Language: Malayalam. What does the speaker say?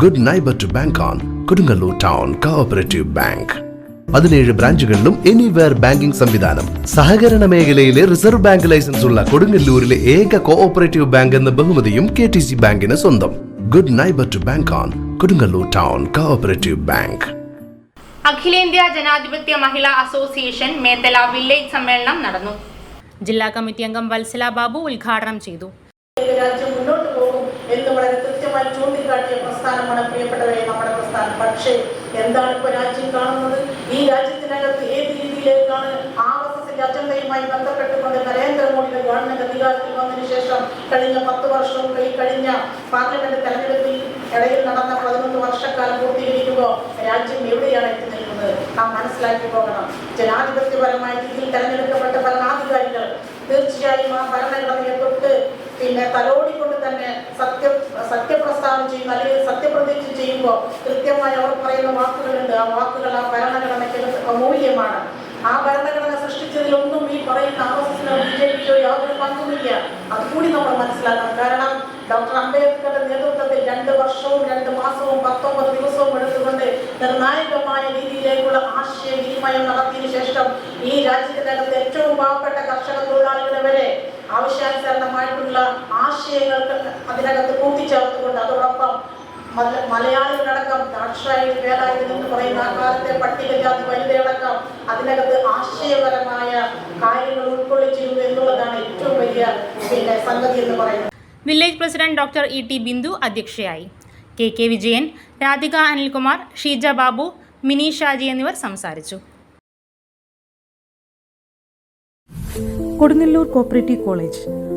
Good neighbour to bank on Kodungallur town cooperative bank പതിനേഴ് ബ്രാഞ്ചുകളിലും എനിവെയർ ബാങ്കിംഗ് സംവിധാനം. സഹകരണ മേഖലയിലെ റിസർവ് ബാങ്ക് ലൈസൻസ് ഉള്ള കൊടുങ്ങല്ലൂരിലെ ഏക കോഓപ്പറേറ്റീവ് ബാങ്ക് എന്ന ബഹുമതിയും കെ ടി സി ബാങ്കിന് സ്വന്തം. Good neighbour to bank on Kodungallur town cooperative bank അഖിലേന്ത്യാ ജനാധിപത്യ മഹിളാ അസോസിയേഷൻ മേത്തല വില്ലേജ് സമ്മേളനം നടന്നു. ജില്ലാ കമ്മിറ്റി അംഗം വത്സല ബാബു ഉദ്ഘാടനം ചെയ്തു. രാജ്യം മുന്നോട്ട് പോകും എന്ന് വളരെ കൃത്യമായി ചൂണ്ടിക്കാട്ടിയ പ്രസ്ഥാനമാണ് പ്രിയപ്പെട്ടവരെ നമ്മുടെ പ്രസ്ഥാനം. പക്ഷേ എന്താണ് ഇപ്പോൾ രാജ്യം കാണുന്നത്? ഈ രാജ്യത്തിനകത്ത് ഏത് രീതിയിലേക്കാണ് എസിന്റെ അജണ്ടയുമായി ബന്ധപ്പെട്ടുകൊണ്ട് നരേന്ദ്രമോദിയുടെ ഗവൺമെന്റ് അധികാരത്തിൽ വന്നതിന് ശേഷം കഴിഞ്ഞ പത്ത് വർഷവും ഈ കഴിഞ്ഞ പാർലമെന്റ് തെരഞ്ഞെടുപ്പിൽ ഇടയിൽ നടന്ന പതിനൊന്ന് വർഷക്കാലം പൂർത്തീകരിക്കുമ്പോൾ രാജ്യം എവിടെയാണ് എത്തി നിൽക്കുന്നത്? നാം മനസ്സിലാക്കി പോകണം. ജനാധിപത്യപരമായ രീതിയിൽ തെരഞ്ഞെടുക്കപ്പെട്ട ഭരണാധികാരികൾ തീർച്ചയായും ആ ഭരണഘടനയെ തൊട്ട് പിന്നെ തലോടിക്കൊണ്ട് തന്നെ സത്യ സത്യപ്രസ്താവന ചെയ്യുന്ന അല്ലെങ്കിൽ സത്യപ്രതിജ്ഞ ചെയ്യുമ്പോൾ കൃത്യമായി അവർ പറയുന്ന വാക്കുകളുണ്ട്. ആ വാക്കുകൾ ആ ഭരണഘടനയ്ക്ക് അമൂല്യമാണ്. ആ ഭരണഘടന സൃഷ്ടിച്ചതിലൊന്നും ഈ പറയുന്ന ആർ എസ് എസിനോ ബി ജെ പിക്കോ യാതൊരു പങ്കുമില്ല. അതുകൂടി നമ്മൾ മനസ്സിലാക്കണം. കാരണം ഡോക്ടർ അംബേദ്കറുടെ നേതൃത്വത്തിൽ രണ്ട് വർഷവും രണ്ട് മാസവും പത്തൊമ്പത് ദിവസവും എടുത്തുകൊണ്ട് നിർണായകമായ രീതിയിലേക്കുള്ള ആശയവിനിമയം നടത്തിയതിനു ശേഷം ഈ രാജ്യത്തിനകത്ത് ഏറ്റവും പാവപ്പെട്ട കർഷക തൊഴിലാളികളെ വരെ ആശയങ്ങൾക്ക് അതിനകത്ത് കൂട്ടിച്ചേർത്തുകൊണ്ട് അതോടൊപ്പം മല- മലയാളികളടക്കം ദാക്ഷായണി വേലായുധൻ എന്ന് പറയുന്ന ആ കാലത്തെ പട്ടികജാതി വനിതയടക്കം അതിനകത്ത് ആശയപരമായ കാര്യങ്ങൾ ഉൾക്കൊള്ളിച്ചിരുന്നു എന്നുള്ളതാണ് ഏറ്റവും വലിയ പിന്നെ സംഗതി എന്ന് പറയുന്നത്. Village president doctor E T Bindu അധ്യക്ഷയായി. കെ കെ വിജയൻ രാധിക അനിൽകുമാർ ഷീജ ബാബു മിനി ഷാജി എന്നിവർ സംസാരിച്ചു. Kodungallur cooperative college